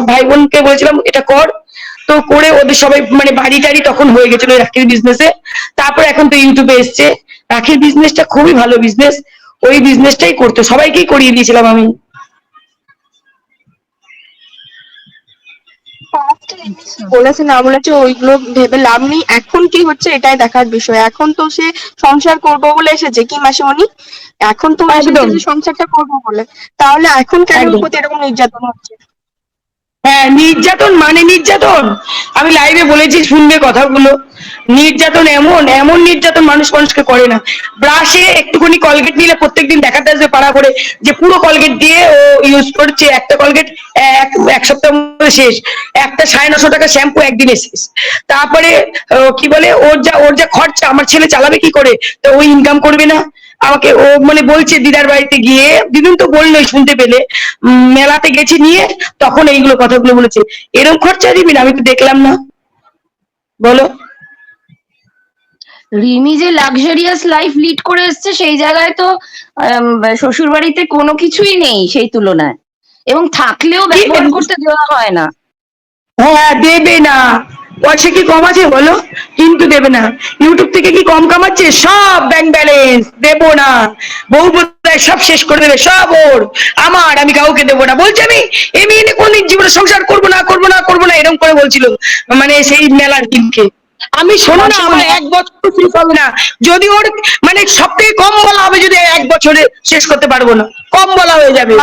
সব ভাই বোনকে বলেছিলাম এটা কর। তো করে ওদের সবাই মানে বাড়ি টাড়ি তখন হয়ে গেছিল রাখির বিজনেসে তারপর এখন তো ইউটিউবে এসছে। রাখির বিজনেসটা খুবই ভালো বিজনেস ওই বিজনেসটাই করতো। সবাইকেই করিয়ে দিয়েছিলাম আমি। বলেছে না বলেছে ওইগুলো ভেবে লাভ নেই। এখন কি হচ্ছে এটাই দেখার বিষয়। এখন তো সে সংসার করব বলে এসেছে কি মাসিমণি? এখন তো এসেছে একদম। যে সংসারটা করব বলে। তাহলে এখন কেন প্রতি এরকম নির্যাতন হচ্ছে? হ্যাঁ নির্যাতন মানে নির্যাতন? আমি লাইভে বলেছি, শুনবে কথাগুলো। নির্যাতন এমন এমন নির্যাতন মানুষ মানুষকে করে না। ব্রাশে একটুখানি কলগেট নিলে প্রত্যেকদিন দেখাতে আসবে পাড়া করে যে পুরো কলগেট দিয়ে ও ইউজ করছে। একটা কলগেট এক সপ্তাহ মধ্যে শেষ। একটা সাড়ে নশো টাকা শ্যাম্পু একদিনে শেষ। তারপরে কি বলে, ওর যা ওর যা খরচা, আমার ছেলে চালাবে কি করে? তো ওই ইনকাম করবে না। আমাকে ও মানে বলছে দিদার বাড়িতে গিয়ে দিদিন তো বললোই শুনতে পেলে মেলাতে গেছি নিয়ে তখন এইগুলো কথাগুলো বলেছে। এরকম খরচা দিবি না আমি তো দেখলাম না। বলো। রিমি যে লাক্সারিয়াস লাইফ লিড করে এসছে সেই জায়গায় তো শ্বশুর বাড়িতে কোনো কিছুই নেই সেই তুলনায়। এবং থাকলেও ব্যবহার করতে দেওয়া হয় না। হ্যাঁ দেবে না। পয়সা কি কম আছে বলো? কিন্তু দেবে না। ইউটিউব থেকে কি কম কামাচ্ছে? সব ব্যাংক ব্যালেন্স দেবো না। বউ বোধহয় সব শেষ করে দেবে, সব ওর। আমার, আমি কাউকে দেবো না। বলছে আমি এমনি এনে কোনদিন জীবনে সংসার করব না করব না করব না এরকম করে বলছিল। মানে সেই মেলার দিনকে। আমি শোনো না, আমার এক বছর শেষ হবে না। যদি ওর মানে সব থেকে কম বলা হবে যদি এক বছরে শেষ করতে পারব না। কম বলা হয়ে যাবে।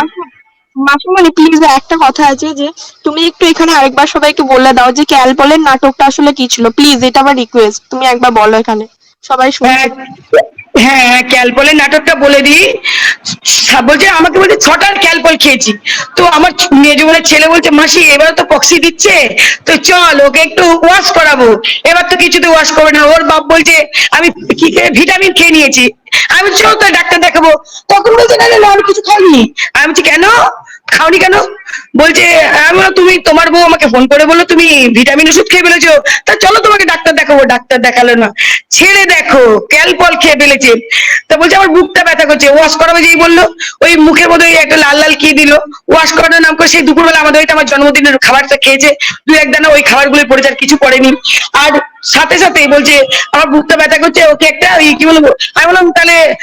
মাসিমণি প্লিজ একটা কথা আছে যে তুমি একটু এখানে আরেকবার সবাইকে বলে দাও যে ক্যালপলের নাটকটা আসলে কি ছিল। প্লিজ এটা আমার রিকোয়েস্ট তুমি একবার বলো এখানে। সবাই হ্যাঁ শুনছে হ্যাঁ ক্যালপলের নাটকটা বলে দিই। বলছে আমাকে বলছে ছটার ক্যালপল খেয়েছি। তো আমার মেজ বোনের ছেলে বলছে মাসি এবার তো পক্সি দিচ্ছে। তো চল ওকে একটু ওয়াশ করাবো। এবার তো কিছুতে ওয়াশ করবে না। ওর বাপ বলছে আমি কি ভিটামিন খেয়ে নিয়েছি। আমি চল তো ডাক্তার দেখাবো। তখন বলছে না না, আমি কিছু খাইনি। আমি বলছি কেন? খাওনি কেন? বলছে আমি বললাম, তুমি তোমার বউ আমাকে ফোন করে বলল তুমি ভিটামিন ওষুধ খেয়ে ফেলেছো। তা চলো তোমাকে ডাক্তার দেখাবো ডাক্তার দেখাল না। ছেড়ে দেখো ক্যালপল খেয়ে ফেলেছে। তা বলছে আমার বুকটা ব্যথা করছে ওয়াশ করাবে যেই বলল ওই মুখের মধ্যে একটা লাল লাল কি দিল ওয়াশ করানোর নাম করে সেই দুপুরবেলা আমাদের বাড়িতে আমার জন্মদিনের খাবারটা খেয়েছে। দু এক দানা ওই খাবারগুলো পড়েছে আর কিছু পড়েনি। আর সাথে সাথে বলছে, আমার বুকটা ব্যথা করছে, ওকে একটা ওই কি বলব? আমি বললাম, তাহলে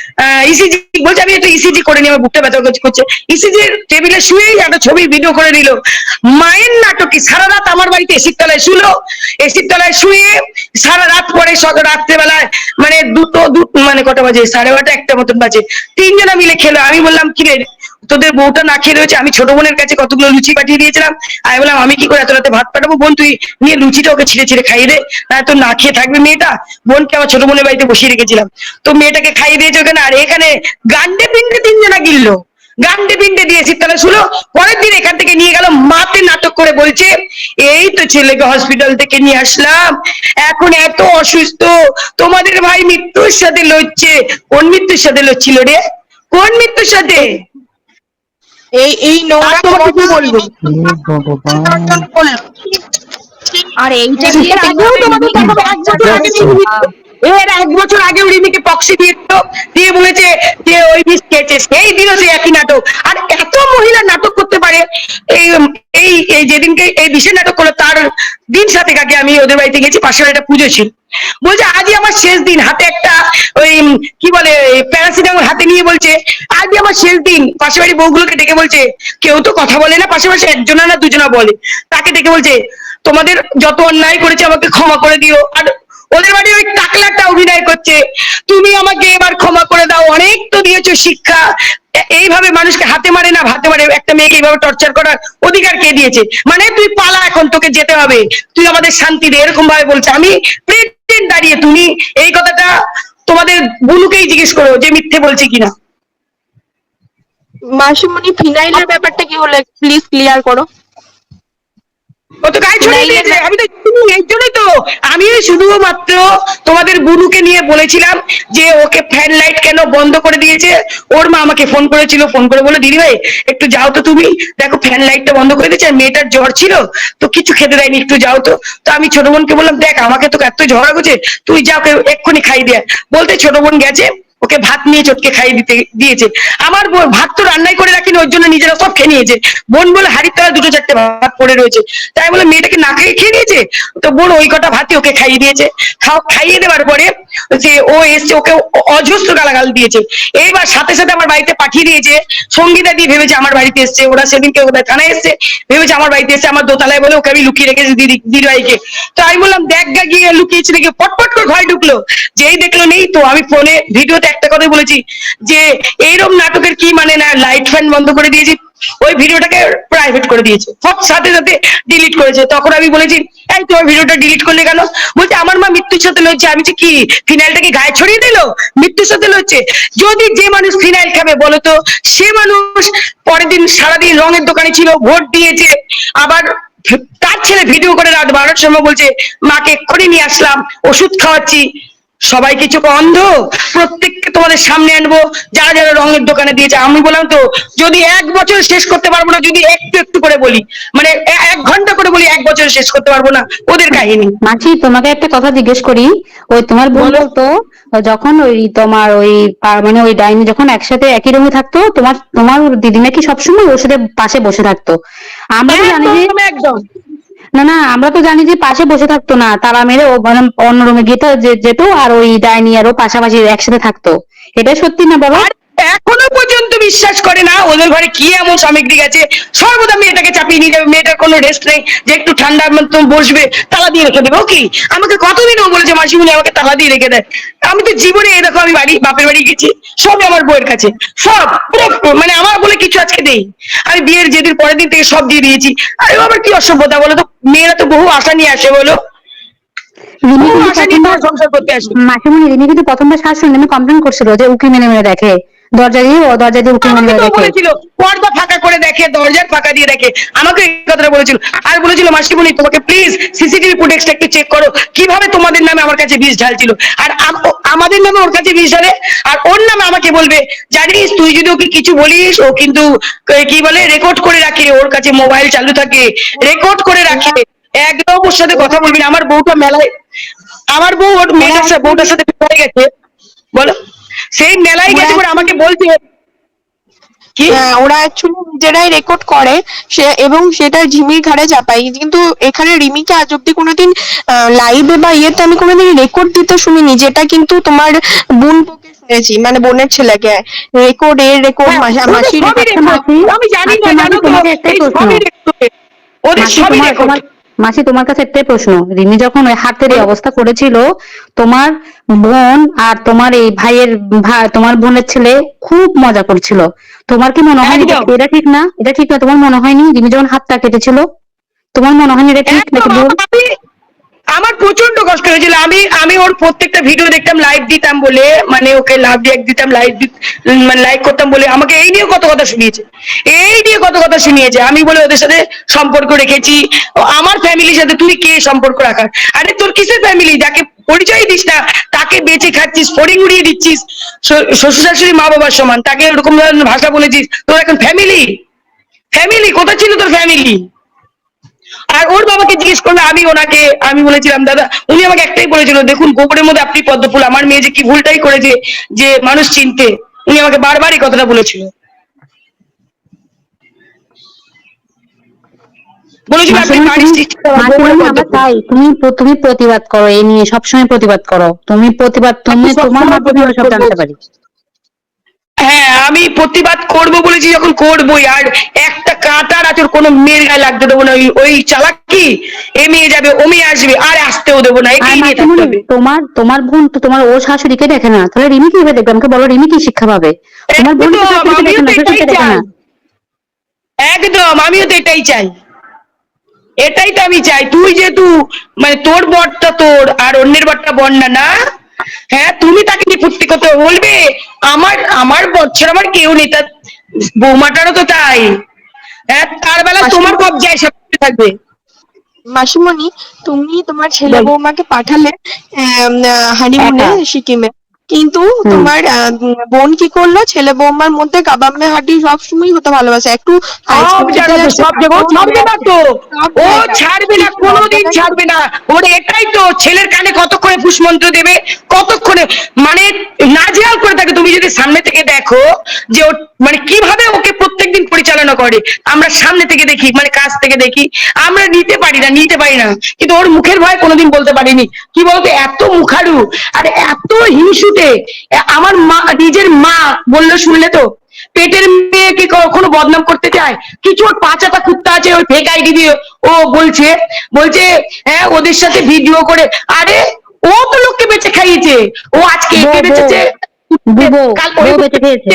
ইসিজি বলছে, আমি একটা ইসিজি করে নি আমার বুকটা ব্যথা করছে ইসিজির টেবিলে শুয়েই একটা ছবি ভিডিও করে নিল। মায়ের নাটকে সারা রাত আমার বাড়িতে এসির তলায় শুলো এসির তলায় শুয়ে সারা রাত পরে রাত্রেবেলায় মানে দুটো, দু- মানে কটা বাজে? সাড়ে বারোটা একটা মতন বাজে। তিনজনা মিলে খেলো। আমি বললাম কি রে তোদের বউটা না খেয়ে রয়েছে, আমি ছোট বোনের কাছে কতগুলো লুচি পাঠিয়ে দিয়েছিলাম। আমি বললাম, আমি কি করে এত রাতে ভাত পাঠাবো? বোন, তুই নিয়ে লুচিটা ওকে ছিঁড়ে ছিঁড়ে খাইয়ে দে। না তো না খেয়ে থাকবে মেয়েটা। বোনকে আমার ছোট বোনের বাড়িতে বসিয়ে রেখেছিলাম। তো মেয়েটাকে খাইয়ে দিয়েছে ওখানে। আর এখানে গান্ডে পিন্ডে তিনজনা গিললো। গান্ডে পিন্ডে দিয়েছি তাহলে শুনো পরের দিন এখান থেকে নিয়ে গেল মাতে নাটক করে বলছে, এই তো ছেলেকে হসপিটাল থেকে নিয়ে আসলাম। এখন এত অসুস্থ। তোমাদের ভাই মৃত্যুর সাথে লড়ছে। কোন মৃত্যুর সাথে লড়ছিল রে? কোন মৃত্যুর সাথে? এই এই নোংরা তোমাকে কি বলব? আর এইটা দিয়ে আগেও তোমাদের দেখাবো, এক বছর আগে রিমিকে- এর এক বছর আগে রিমিকে পক্সি দিয়েছিল দিয়ে বলেছে যে ওই বিষ খেয়েছে, সেই দিনও সেই একই নাটক। আর এত মহিলা নাটক করতে পারে, এই এই এই যেদিনকে এই বিষের নাটক করল, তার দিন সাথে আগে আমি ওদের বাড়িতে গেছি, পাশের একটা পুজো ছিল। বলছে, আজই আমার শেষ দিন। হাতে একটা ওই, কি বলে প্যারাসিটামল হাতে নিয়ে বলছে, আজই আমার শেষ দিন। পাশের বাড়ি বউগুলোকে ডেকে বলছে, কেউ তো কথা বলে না। পাশে পাশে একজনা না দুজনা বলে। তাকে ডেকে বলছে, তোমাদের যত অন্যায় করেছে আমাকে ক্ষমা করে দিও। আর ওদের বাড়ি ওই টাকলাটা অভিনয় করছে। তুমি আমাকে এবার ক্ষমা করে দাও, অনেক তো দিয়েছ শিক্ষা। এইভাবে মানুষকে হাতে মারে না, হাতে মারে। একটা মেয়েকে এইভাবে টর্চার করার অধিকার কে দিয়েছে? মানে তুই পালা এখন, তোকে যেতে হবে। তুই আমাদের শান্তি দে এরকম ভাবে বলছে। আমি দাঁড়িয়ে, তুমি এই কথাটা তোমাদের বুনুকেই জিজ্ঞেস করো যে মিথ্যে বলছে কিনা। মাসিমণি ফিনাইলের ব্যাপারটা কি হলো? প্লিজ ক্লিয়ার করো। ও তো গায়ে ছড়িয়ে নাইলে দিয়েছে। আমি তো জানি, এই জন্যই তো আমি শুধুমাত্র তোমাদের নিয়ে বলেছিলাম যে ওকে ফ্যান লাইট কেন বন্ধ করে দিয়েছে। ওর মা আমাকে ফোন করেছিল ফোন করে বলে দিদি ভাই একটু যাও তো তুমি। দেখো ফ্যান লাইটটা বন্ধ করে দিয়েছে আর মেয়েটার জ্বর ছিল তো কিছু খেতে দেয়নি একটু যাও তো। তো আমি ছোট বোনকে বললাম দেখ আমাকে তো এত ঝগড়া করছে তুই যাও এক্ষুনি খাই দিয়ে বলতে ছোট বোন গেছে ওকে ভাত নিয়ে চটকে খাইয়ে দিতে, দিয়েছে। আমার ভাত তো রান্নাই করে রাখিনি, ওর জন্য নিজেরা সব খেয়ে নিয়েছে। বোন বলে হাড়ির তলা দুটো চারটে ভাত পড়ে রয়েছে। তাই বলে মেয়েটাকে না খেয়ে খেয়ে নিয়েছে? তো বোন ওই কটা ভাতই ওকে খাইয়ে দিয়েছে। খাও, খাইয়ে দেওয়ার পরে যে ও এসছে, ওকে অজস্র গালাগাল দিয়েছে। এইবার সাথে সাথে আমার বাড়িতে পাঠিয়ে দিয়েছে। সঙ্গীতা দিয়ে ভেবেছে আমার বাড়িতে এসছে। ওরা সেদিনকে ওদের থানায় এসছে। ভেবেছে আমার বাড়িতে এসছে। আমার দোতলায় বলে ওকে আমি লুকিয়ে রেখেছি দিদি দিদি ভাইকে তো আমি বললাম, দেখ গা গিয়ে লুকিয়েছি নাকি পটপট করে ঘরে ঢুকলো। যেই দেখল নেই তো আমি ফোনে ভিডিওতে একটা কথা বলেছি যে এইরকম নাটকের কি মানে না লাইট ফ্যান বন্ধ করে দিয়েছি? ওই ভিডিওটাকে প্রাইভেট করে দিয়েছে। সব সাথে সাথে ডিলিট করেছে। তখন আমি বলেছি, এই তোমার ভিডিওটা ডিলিট করলে কেন? বলছে, আমার মা মৃত্যুর সাথে লড়ছে। আমি কি? ফিনাইলটা কি গায়ে ছড়িয়ে দিল? মৃত্যুর সাথে লড়ছে? যদি যে মানুষ ফিনাইল খাবে, বলো তো, সে মানুষ পরের দিন সারাদিন রঙের দোকানে ছিল, ভোট দিয়েছে। আবার তার ছেলে ভিডিও করে রাত বারোটার সময় বলছে, মাকে এক্ষুনি নিয়ে আসলাম, ওষুধ খাওয়াচ্ছি। সবাই কিছু অন্ধ? প্রত্যেককে তোমাদের সামনে আনব যারা যারা রঙের দোকানে দিয়েছে। আমি বললাম তো যদি এক বছর শেষ করতে পারব না যদি একটু একটু করে বলি মানে এক ঘণ্টা করে বলি এক বছর শেষ করতে পারব না ওদের কাহিনী। মাছি তোমাকে একটা কথা জিজ্ঞেস করি। ওই তোমার বলো। বলতো যখন ওই তোমার ওই মানে ওই ডাইনি যখন একসাথে একই রুমে থাকতো তোমার তোমার দিদি নাকি সবসময় ওর সাথে পাশে বসে থাকতো? আমরা জানি যে একদম। না না, আমরা তো জানি যে পাশে বসে থাকতো না তারা মেরে ও মানে অন্য রুমে গিয়ে যেত আর ওই ডাইনি আর ও পাশাপাশি একসাথে থাকতো। এটা সত্যি না আর এখনও পর্যন্ত বিশ্বাস করে না ওদের ঘরে কি এমন সামগ্রী আছে? সর্বদা মেয়েটাকে চাপিয়ে নিয়ে যাবে। মেয়েটার কোনো রেস্ট নেই। যে একটু ঠান্ডার মতো বসবে তালা দিয়ে রেখে দেবে। ও কি? আমাকে কতদিন ও বলেছে মাসিমণি আমাকে তালা দিয়ে রেখে দেয় আমি তো জীবনে এই দেখো আমি বাড়ি বাপের বাড়ি গেছি। সব আমার বউয়ের কাছে। সব মানে আমার বলে কিছু আজকে নেই। আমি বিয়ের যেদিন পরের দিন থেকে সব দিয়ে দিয়েছি। আরে আবার কি অসভ্যতা বলো তো? মেয়েরা তো বহু আশা নিয়ে আসে বলো। কিন্তু প্রথমবার মাসিমণি রিমি কিন্তু প্রথমবার শাশুড়ি নেমে কমপ্লেন করছিল যে উকি মেনে মেনে দেখে। দরজা দিয়ে ও দরজা দিয়ে উকি তো দেখে বলেছিল পর্দা ফাঁকা করে দেখে দরজার ফাঁকা দিয়ে দেখে। আমাকে এই কথাটা বলেছিল। আর বলেছিল মাসিমণি তোমাকে প্লিজ সিসিটিভি ফুটেজটা একটু চেক করো। কীভাবে তোমাদের নামে আমার কাছে বিষ ঢালছিল? আর আমাদের নামে ওর কাছে বিষ ঢালে? আর ওর নামে আমাকে বলবে জানিস তুই যদি ওকে কিছু বলিস ও কিন্তু কি বলে রেকর্ড করে রাখে। ওর কাছে মোবাইল চালু থাকে। রেকর্ড করে রাখে। একদম ওর সাথে কথা বলবি না। আমার বউটা মেলায় আমার বউ ওর মেয়েটার সাথে বউটার সাথে বিয়ে গেছে। বলো। সেই মেলায় গেছে বলে আমাকে বলছে কি হ্যাঁ, ওরা অ্যাকচুয়ালি নিজেরাই রেকর্ড করে সে এবং সেটা ঝিমির ঘাড়ে চাপাই কিন্তু এখানে রিমিকে আজ অব্দি কোনোদিন লাইভে বা ইয়েতে আমি কোনোদিন রেকর্ড দিতে শুনিনি যেটা কিন্তু তোমার বোন শুনেছি মানে বোনের ছেলেকে রেকর্ড এর রেকর্ড হ্যাঁ। মাসি, আমি জানি না জানো তোমাকে প্রশ্ন। ওদের সবই। তোমার মাসি তোমার কাছে একটাই প্রশ্ন। রিমি যখন ওই হাতের এই অবস্থা করেছিল তোমার বোন আর তোমার এই ভাইয়ের ভাই তোমার বোনের ছেলে খুব মজা করছিল। তোমার কি মনে হয় এটা ঠিক না? এটা ঠিক না তোমার মনে হয়নি? রিমি যখন হাতটা কেটেছিল তোমার মনে হয়নি এটা ঠিক? নাকি আমি- আমার প্রচণ্ড কষ্ট হয়েছিল। আমি আমি ওর প্রত্যেকটা ভিডিও দেখতাম লাইক দিতাম বলে মানে ওকে লাভ রিয়াক্ট দিতাম লাইক মানে লাইক করতাম বলে, আমাকে এই নিয়ে কত কথা শুনিয়েছে। এই নিয়ে কত কথা শুনিয়েছে। আমি বলে ওদের সাথে সম্পর্ক রেখেছি। আমার ফ্যামিলির সাথে তুই কে সম্পর্ক রাখার? আরে তোর কিসের ফ্যামিলি যাকে পরিচয় দিস না, তাকে বেঁচে খাচ্ছিস, ফড়িং উড়িয়ে দিচ্ছিস। শ্বশুর শাশুড়ি মা বাবার সমান, তাকে ওরকম ধরনের ভাষা বলেছিস। তোর এখন ফ্যামিলি ফ্যামিলি কোথায় ছিল তোর ফ্যামিলি আর ওর বাবাকে জিজ্ঞেস করলে আমি ওনাকে আমি বলেছিলাম দাদা উনি আমাকে একটাই বলেছিল দেখুন গোবরের মধ্যে আপনি পদ্ম ফুল আমার মেয়ে যে কি ভুলটাই করেছে যে মানুষ চিনতে উনি আমাকে বারবার এই কথাটা বলেছিল। বলেছিল আপনি মাসিমণি, তুমি- তুমি প্রতিবাদ করো এই নিয়ে সবসময় প্রতিবাদ করো। তুমি প্রতিবাদ তুমি আমি তোমার মাধ্যমে সব প্রতিবাদ জানতে। পারি। হ্যাঁ আমি প্রতিবাদ করব বলেছি যখন করবই আর একটা কাঁটার আচর কোনো মেয়ের গায়ে লাগতে দেবো না। ওই চালাকি এ মেয়ে যাবে ও মেয়ে আসবে আর আসতেও দেবো না। এটাই নিয়ে থাকতে হবে। তোমার তোমার বোন তো তোমার ও শাশুড়িকে দেখে না। তাহলে রিমি কীভাবে দেখবে? আমাকে বলো রিমি কি শিক্ষা পাবে? তোমার বোন একদম, আমিও তো এটাই চাই। এটাই তো আমি চাই। তুই যেহেতু মানে তোর বরটা তোর আর অন্যের বরটা বর না না হ্যাঁ তুমি তাকে নিয়ে ফুর্তি করতে বলবে আমার আমার বছর আমার কেউ নেই তার বৌমাটারও তো তাই। হ্যাঁ তার বেলা তোমার কবজায় সব থাকবে? মাসিমণি তুমি তোমার ছেলে। বৌমাকে পাঠালে হানিমুনে সিকিমে। কিন্তু তোমার বোন কি করল? ছেলে বৌমার মধ্যে কাবাম্মে হাঁটি সবসময় হতে ভালোবাসে। একটু সব সব জায়গায় ছাড়বে তো। ও ছাড়বে না কোনোদিন ছাড়বে না। ওর এটাই তো ছেলের কানে কতক্ষণে পুষ্মন্ত্র দেবে? কতক্ষণে? মানে নাজেহাল করে থাকে। তুমি যদি সামনে থেকে দেখো যে ও মানে কীভাবে ওকে প্রত্যেকদিন পরিচালনা করে আমরা সামনে থেকে দেখি মানে কাছ থেকে দেখি আমরা নিতে পারি না নিতে পারি না। কিন্তু ওর মুখের ভয় কোনোদিন বলতে পারিনি। কি বলতো? এত মুখারু আর এত হিংসুটে এ- আমার মা নিজের মা বলল শুনলে তো? পেটের মেয়েকে কখনো বদনাম করতে চায়? কিছু ওর পাঁচাটা কুত্তা আছে ওই ফেক আইডি দিয়ে ও বলছে বলছে হ্যাঁ ওদের সাথে ভিডিও করে। আরে ও তো লোককে বেঁচে খাইয়েছে। ও আজকে একে বেঁচেছে। কাল বেঁচে খেয়েছে।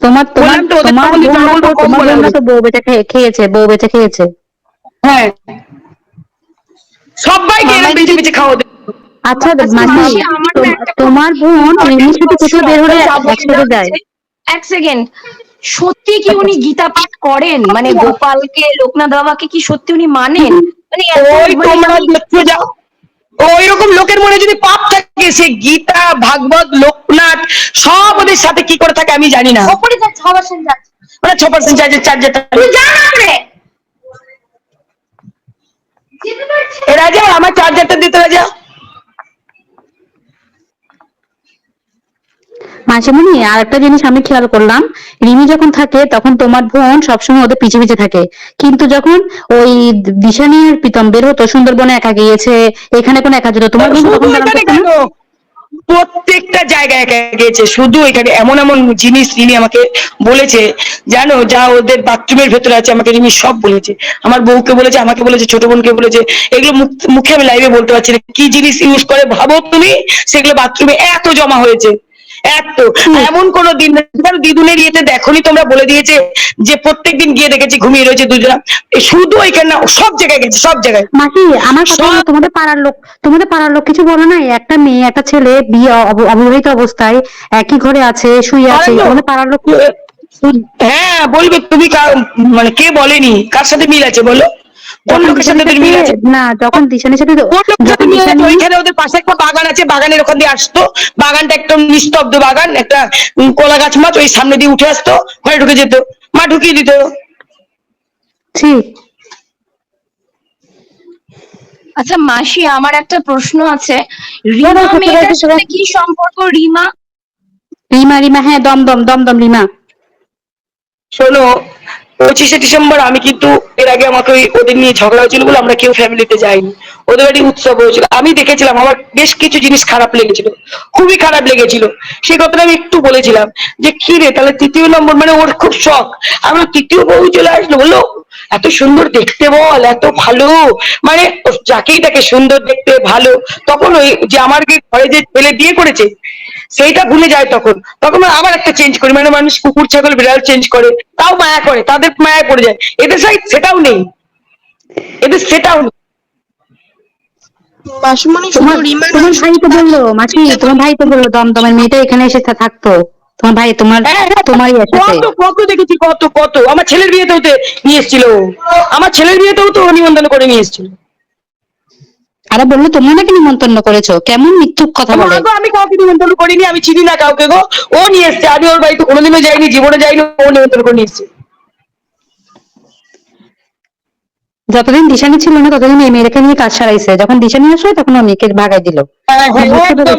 তোমার তোমার তো বউ বেঁচে খেয়ে- খেয়েছে বউ বেঁচে খেয়েছে। হ্যাঁ। সবাইকে বেঁচে বেঁচে খাওয়া। আচ্ছা মাসি মাসি, আমার না তোম- একটা তোমার বোন রিমির সাথে কোথাও বের হলে একসাথে যায়। এক সেকেন্ড সত্যি কি উনি গীতা পাঠ করেন? মানে গোপালকে লোকনাথ বাবাকে কি সত্যি উনি মানেন? মানে ওই মানে তোমরা দেখতে যাও। ওই রকম লোকের মনে যদি পাপ থাকে সে গীতা ভাগবত লোকনাথ সব ওদের সাথে কি করে থাকে আমি জানি না। মানে ছ পার্সেন্ট চার্জের চার্জারটা এ রাজা আমার চার্জারটা দিতে রাজা। মাসিমণি আর একটা জিনিস আমি খেয়াল করলাম রিমি যখন থাকে তখন তোমার বোন সবসময় ওদের পিছে পিছে থাকে। কিন্তু যখন ওই দিশানি আর প্রীতম বের হতো সুন্দরবনে একা গিয়েছে এখানে কোন একা যেত তোমার বোন প্রত্যেকটা জায়গায় একা গিয়েছে শুধু এখানে এমন এমন জিনিস রিমি আমাকে বলেছে জানো যা ওদের বাথরুমের ভেতরে আছে আমাকে রিমি সব বলেছে। আমার বউকে বলেছে আমাকে বলেছে ছোট বোনকে বলেছে এগুলো মুখ- মুখে আমি লাইভে বলতে পারছি না। কি জিনিস ইউজ করে ভাবো তুমি? সেগুলো বাথরুমে এত জমা হয়েছে। এত এমন কোন দিন দিদুনের ইয়েতে দেখোনি তোমরা বলে দিয়েছে যে প্রত্যেকদিন গিয়ে দেখেছি ঘুমিয়ে রয়েছে দুজনা। শুধু এখানে না, সব জায়গায় গেছে সব জায়গায়। মাসি আমার কথা হলো তোমাদের পাড়ার লোক তোমাদের পাড়ার লোক কিছু বলে নাই একটা মেয়ে একটা ছেলে বিয়ে অব- অবিবাহিত অবস্থায় একই ঘরে আছে শুয়ে আছে তোমাদের পাড়ার লোক হ্যাঁ বলবে তুমি মানে কে বলেনি? কার সাথে মিল আছে বলো? কোন যখন লোকের সাথে দিশানির মিল আছে। না যখন দিশানির সাথে কোন লোকের সাথে মিল আছে ওইখানে ওদের পাশে একটা বাগান আছে বাগানের ওখান দিয়ে আসতো। বাগানটা একদম নিস্তব্ধ বাগান একটা কলা গাছ মাছ ওই সামনে দিয়ে উঠে আসতো ঘরে ঢুকে যেত। মা ঢুকিয়ে দিত। ঠিক আচ্ছা মাসি আমার একটা প্রশ্ন আছে। রিমা মেয়েটার সাথে কি সম্পর্ক? রিমা? রিমা রিমা হ্যাঁ দম দম দম দম রিমা। শোনো পঁচিশে ডিসেম্বর, আমি কিন্তু এর আগে আমাকে ওই ওদের নিয়ে ঝগড়া হয়েছিল বলে আমরা কেউ ফ্যামিলিতে যাইনি। ওদের বাড়ি উৎসব হয়েছিল। আমি দেখেছিলাম, আমার বেশ কিছু জিনিস খারাপ লেগেছিল, খুবই খারাপ লেগেছিল। সেই কথাটা আমি একটু বলেছিলাম যে, কি রে, তাহলে তৃতীয় নম্বর মানে ওর খুব শখ। আমরা তৃতীয় বউ চলে আসলো। বলল, এত সুন্দর দেখতে বল, এত ভালো। মানে যাকেই তাকে সুন্দর দেখতে ভালো, তখন ওই যে আমার ঘরে যে ছেলে বিয়ে করেছে সেইটা ভুলে যায় তখন। তখন আবার একটা চেঞ্জ করি। মানে মানুষ কুকুর ছাগল বিড়াল চেঞ্জ করে। তাও মায়া করে তাদের মায়া পড়ে যায়। এদের সাইড সেটাও নেই। এদের সেটাও নেই। মাসিমণি তোমার রিমা তোমার নয়, ভাই তো বলল মাসি তোমার ভাই তো বলল দমদমের মেয়েটা এখানে এসে থাকতো। তোমার ভাই তোমার হ্যাঁ, হ্যাঁ, তোমারই কত কত দেখেছি কত কত। আমার ছেলের বিয়েতেও তো নিয়ে এসেছিল। আমার ছেলের বিয়েতেও তো নিমন্ত্রণ করে নিয়ে এসেছিল। আরে বলল তোমরা নাকি নিমন্ত্রণ করেছ? কেমন মিথ্যুক কথা বলে? আমি কাউকে নিমন্ত্রণ করিনি আমি চিনি না কাউকে গো। ও নিয়ে এসছে আমি ওর বাড়িতে কোনোদিনও যাইনি জীবনে যাইনি ও নিমন্ত্রণ করে নিয়ে এসছে। যতদিন দিশানি ছিল না ততদিন এই মেয়েকে নিয়ে কাজ সারাইছে। যখন দিশানি আসলো তখন ও মেয়েকে ভাগাই দিল। হ্যাঁ, হ্যাঁ।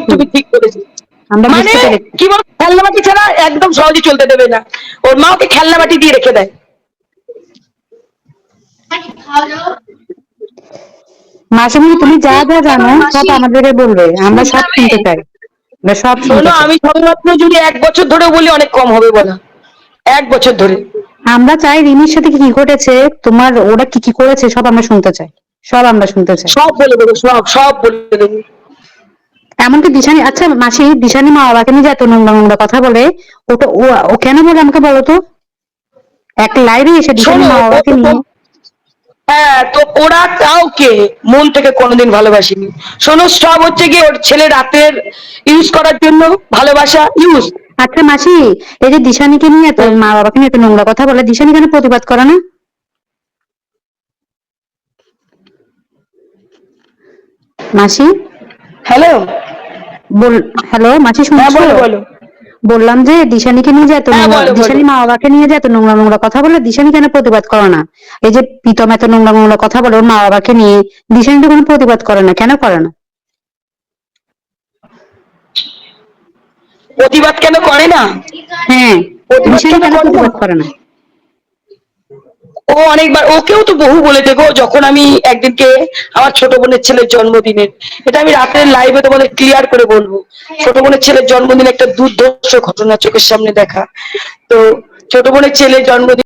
তুমি ঠিক করেছ মানে কি বল খেলনাবাটি ছাড়া একদম সহজে চলতে দেবে না। ওর মা ওকে খেলনাবাটি দিয়ে রেখে দেয়। মাসিমণি তুমি যা যা জানো সব আমাদেরকে বলবে। আমরা সব শুনতে চাই। আমরা সব শুনতে আমি সংলগ্ন যদি এক বছর ধরে বলি অনেক কম হবে বলা। এক বছর ধরে। আমরা চাই রিমির সাথে কি ঘটেছে তোমার ওরা কি কি করেছে সব আমরা শুনতে চাই। সব আমরা শুনতে চাই। সব বলে দেবো সব সব বলে দেবো। এমনকি দিশানি আচ্ছা মাসি দিশানি মা বাবাকে নিয়ে যে এত নোংরা নোংরা কথা বলে ওটা ও কেন বলে আমাকে বলো তো? এক লাইভে এসে দিশানি মা বাবাকে নিয়ে হ্যাঁ তো ওরা কাউকে মন থেকে কোনোদিন ভালোবাসেনি। শোনো সব হচ্ছে গিয়ে ওর ছেলে রাতের ইউজ করার জন্য ভালোবাসা ইউজ আচ্ছা মাসি এই যে দিশানিকে নিয়ে এত মা বাবাকে নিয়ে এত নোংরা কথা বলে দিশানি কেন প্রতিবাদ করে না? মাসি? হ্যালো বল হ্যালো মাসি হ্যাঁ শুনছো? বলো বলো। বললাম যে দিশানিকে নিয়ে যে এত হ্যাঁ। দিশানি মা বাবাকে নিয়ে যে এত নোংরা নোংরা কথা বলে। দিশানি কেন প্রতিবাদ করে না? এই যে প্রীতম এত নোংরা নোংরা কথা বলে ওর মা বাবাকে নিয়ে দিশানি তো কোনো প্রতিবাদ করে না। কেন করে না? প্রতিবাদ কেন করে না? হ্যাঁ দিশানি কেন? প্রতিবাদ করে না? ও অনেকবার, ওকেও তো বহু বলে দেখো যখন আমি একদিনকে আমার ছোট বোনের ছেলের জন্মদিনের। এটা আমি রাতের লাইভে তোমাদের ক্লিয়ার করে বলব। ছোট বোনের ছেলের জন্মদিন একটা দুর্ধর্ষ ঘটনা চোখের সামনে দেখা। তো ছোট বোনের ছেলের জন্মদিন